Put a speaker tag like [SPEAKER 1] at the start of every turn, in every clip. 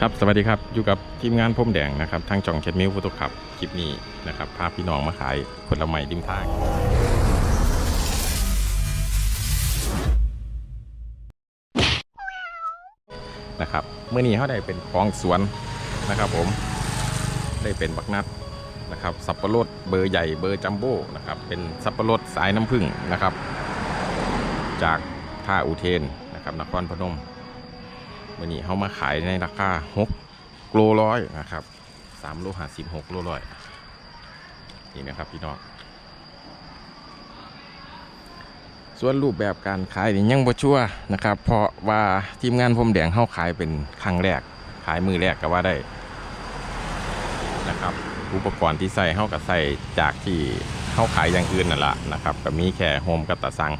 [SPEAKER 1] ครับสวัสดีครับอยู่กับทีมงานพรมแดงนะครับทางจ่องเช็ดมิวฟุตขับคลิปนี้นะครับพาพี่น้องมาขายผลไม้ริมทางนะครับเมื่อนี้เขาได้เป็นของสวนนะครับ ผมได้เป็นบักนัดนะครับ สับปะรดเบอร์ใหญ่เบอร์จัมโบ้นะครับเป็นสับปะรดสายน้ำผึ้งนะครับ จากท่าอุเทนนะครับนครพนม วันนี้เขามาขายในราคา6โลร้อยนะครับ3โลห้าสิบหกโลร้อยนี่นะครับพี่น้องส่วนรูปแบบการขายนี่ยังบ่ชัวนะครับ เพราะว่าทีมงานพรมแดงเข้าขายเป็นครั้งแรก ขายมือแรกก็ว่าได้นะครับ อุปกรณ์ที่ใส่เข้ากับใส่จากที่เข้าขายอย่างอื่นนั่นแหละนะครับก็มีแค่โฮมกับตาสัง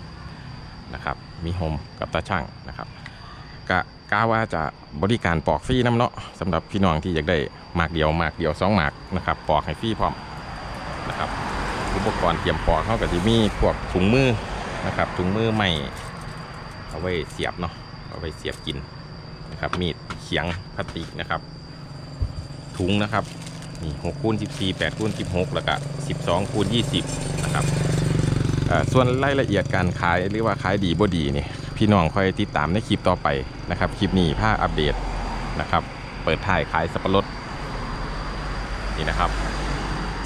[SPEAKER 1] นะครับ มีโฮมกับตาช่างนะครับกะ กาว่าจะบริการปอกฟรีน้ำเนาะสำหรับพี่น้องที่อยากได้หมากเดียวหมากเดียวสองหมากนะครับปอกให้ฟรีพร้อมนะครับอุปกรณ์เตรียมปอกเขาก็จะมีพวกถุงมือนะครับถุงมือใหม่เอาไว้เสียบเนาะเอาไว้เสียบกินนะครับมีดเขียงพลาสติกนะครับถุงนะครับนี่หกคูณสิบสี่แปดคูณสิบหกแล้วก็สิบสองคูณยี่สิบนะครับเอ่อส่วนรายละเอียดการขายหรือว่าขายดีบ่ดีนี่ พี่น้องคอยติดตามในคลิปต่อไปนะครับคลิปนี้ผ้าอัปเดตนะครับ เปิดถ่ายขายสับปะรดนี่นะครับ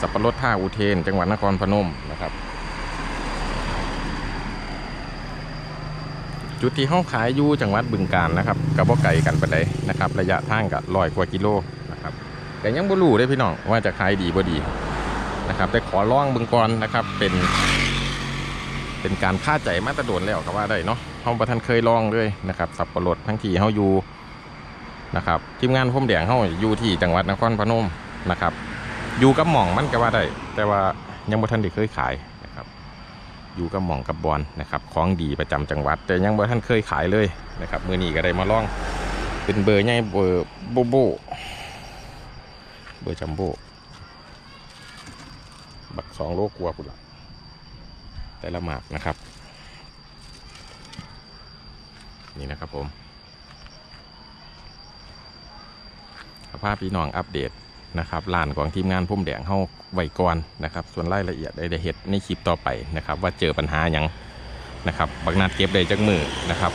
[SPEAKER 1] สับปะรดท่าอุเทน จังหวัดนครพนมนะครับ จุดที่ห้องขายอยู่จังหวัดบึงกาฬนะครับกับบ่ไก่กันไปเลยนะครับ ระยะทางกับร้อยกว่ากิโลนะครับแต่ยังบ่รู้ได้พี่น้องว่าจะขายดีบ่ดีนะครับแต่ขอร้องเบึงก่อนนะครับเป็น เป็นการค่าใจมาตรโดนแล้วก็ว่าได้เนาะเฮาบ่ทันเคยลองเลยนะครับ สับปะรดทั้งที่เฮาอยู่นะครับทีมงานพรมแดงเฮาอยู่ที่จังหวัดนครพนมนะครับ อยู่กับหม่องมันก็ว่าได้ แต่ว่ายังบ่ทันได้เคยขายนะครับ อยู่กับหม่องกับบอลนะครับของดีประจำจังหวัด แต่ยังบ่ทันเคยขายเลยนะครับมื้อนี้ก็ได้มาลอง เป็นเบอร์ใหญ่เบอร์โบโบเบอร์จัมโบ้บักสองโลกว่าพุ่นละ แต่ละหมากนะครับ นี่นะครับผมภาพพี่น้องอัปเดตนะครับลานของทีมงานพุ่มแดงเข้าไวก่อนนะครับ ส่วนรายละเอียดได้เห็ดในคลิปต่อไปนะครับ ว่าเจอปัญหาหยังนะครับบักนัดเก็บได้จากมือนะครับ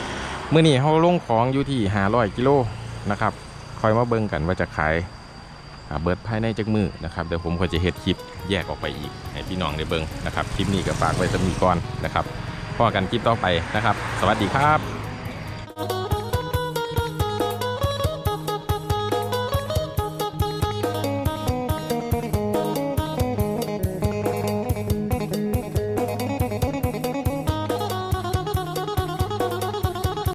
[SPEAKER 1] เมื่อนี้เขาลงของอยู่ที่500กิโลนะครับคอยมาเบิ่งกันว่าจะขาย เบิร์ดภายในจักมือนะครับเดี๋ยวผมก็จะเฮ็ดคลิปแยกออกไปอีก ให้พี่น้องได้เบิ่งนะครับ คลิปนี้ก็ฝากไว้สมีก่อนนะครับพอกันคลิปต่อไปนะครับ สวัสดีครับ